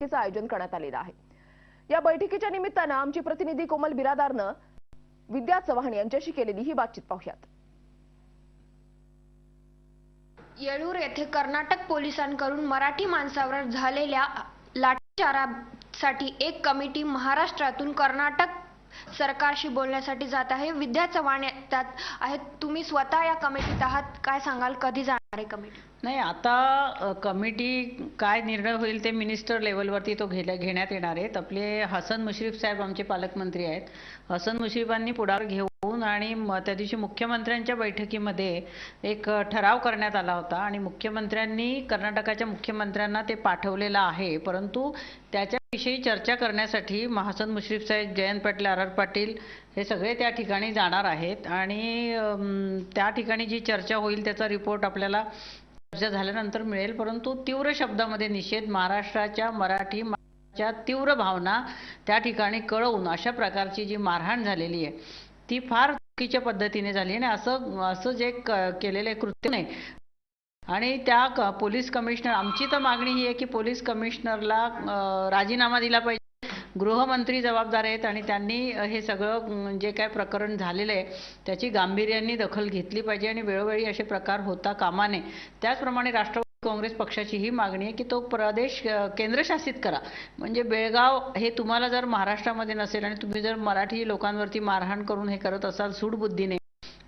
बैठकीचं आयोजन करण्यात आलेलं आहे. या बैठकीच्या निमित्तानं आमची प्रतिनिधी कोमल बिरादारनं विद्या चव्हाण यांच्याशी केलेली ही बातचीत पाहूयात. येळूर येथे कर्नाटक पोलिसांकडून मराठी माणसावर झालेल्या लाठीचारासाठी एक कमिटी महाराष्ट्रातून कर्नाटक सरकारशी बोलण्यासाठी जात आहे. विद्या चव्हाण त्यात आहेत. तुम्ही स्वतः या कमिटीत आहात. काय सांगाल? कधी जाणार? आहे कमिटी? नाही आता कमिटी काय निर्णय होईल ते मिनिस्टर लेवलवरती तो घेल्या घेण्यात येणार आहेत आपले हसन मुश्रीफ साहेब आमचे पालकमंत्री आहेत. हसन मुश्रीफांनी पुढार घेऊन आणि म- त्या दिवशी मुख्यमंत्र्यांच्या बैठकीमध्ये एक ठराव करण्यात आला होता आणि मुख्यमंत्र्यांनी कर्नाटकाच्या मुख्यमंत्र्यांना ते पाठवलेलं आहे. परंतु त्याच्याविषयी चर्चा करण्यासाठी महासन मुश्रीफ साहेब जयंत पाटील आर आर पाटील हे सगळे त्या ठिकाणी जाणार आहेत आणि त्या ठिकाणी जी चर्चा होईल त्याचा रिपोर्ट आपल्याला चर्चा झाल्यानंतर मिळेल. परंतु तीव्र शब्दामध्ये निषेध महाराष्ट्राच्या मराठी च्या तीव्र भावना त्या ठिकाणी कळवून अशा प्रकारची जी मारहाण झालेली आहे ती फार चुकीच्या पद्धतीने झाली आणि असं असं जे क- केलेलं आहे कृत्य नाही. आणि त्या क- पोलीस कमिशनर आमची तर मागणी ही आहे की पोलीस कमिशनरला राजीनामा दिला पाहिजे. गृहमंत्री जबाबदार आहेत आणि त्यांनी हे सगळं जे काय प्रकरण झालेलं आहे त्याची गांभीर्याने दखल घेतली पाहिजे आणि वेळोवेळी असे प्रकार होता कामा नये. त्याचप्रमाणे राष्ट्र काँग्रेस पक्षाची ही मागणी आहे की तो प्रदेश केंद्रशासित करा. म्हणजे बेळगाव हे तुम्हाला जर महाराष्ट्रामध्ये नसेल आणि तुम्ही जर मराठी लोकांवरती मारहाण करून हे करत असाल सूडबुद्धीने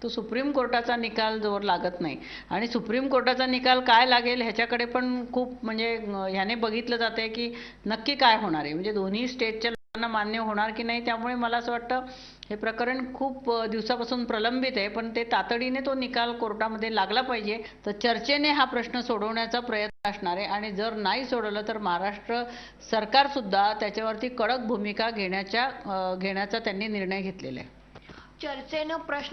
तो सुप्रीम कोर्टाचा निकाल जोर लागत नाही. आणि सुप्रीम कोर्टाचा निकाल काय लागेल ह्याच्याकडे पण खूप म्हणजे ह्याने बघितलं जाते की नक्की काय होणार आहे. म्हणजे दोन्ही स्टेटच्या मान्य होणार की नाही त्यामुळे मला असं वाटतं हे प्रकरण खूप दिवसापासून प्रलंबित आहे पण ते तातडीने तो निकाल कोर्टामध्ये लागला पाहिजे. तर चर्चेने हा प्रश्न सोडवण्याचा प्रयत्न असणार आहे आणि जर नाही सोडवलं तर महाराष्ट्र सरकार सुद्धा त्याच्यावरती कडक भूमिका घेण्याच्या घेण्याचा त्यांनी निर्णय घेतलेला आहे. चर्चेनं प्रश्न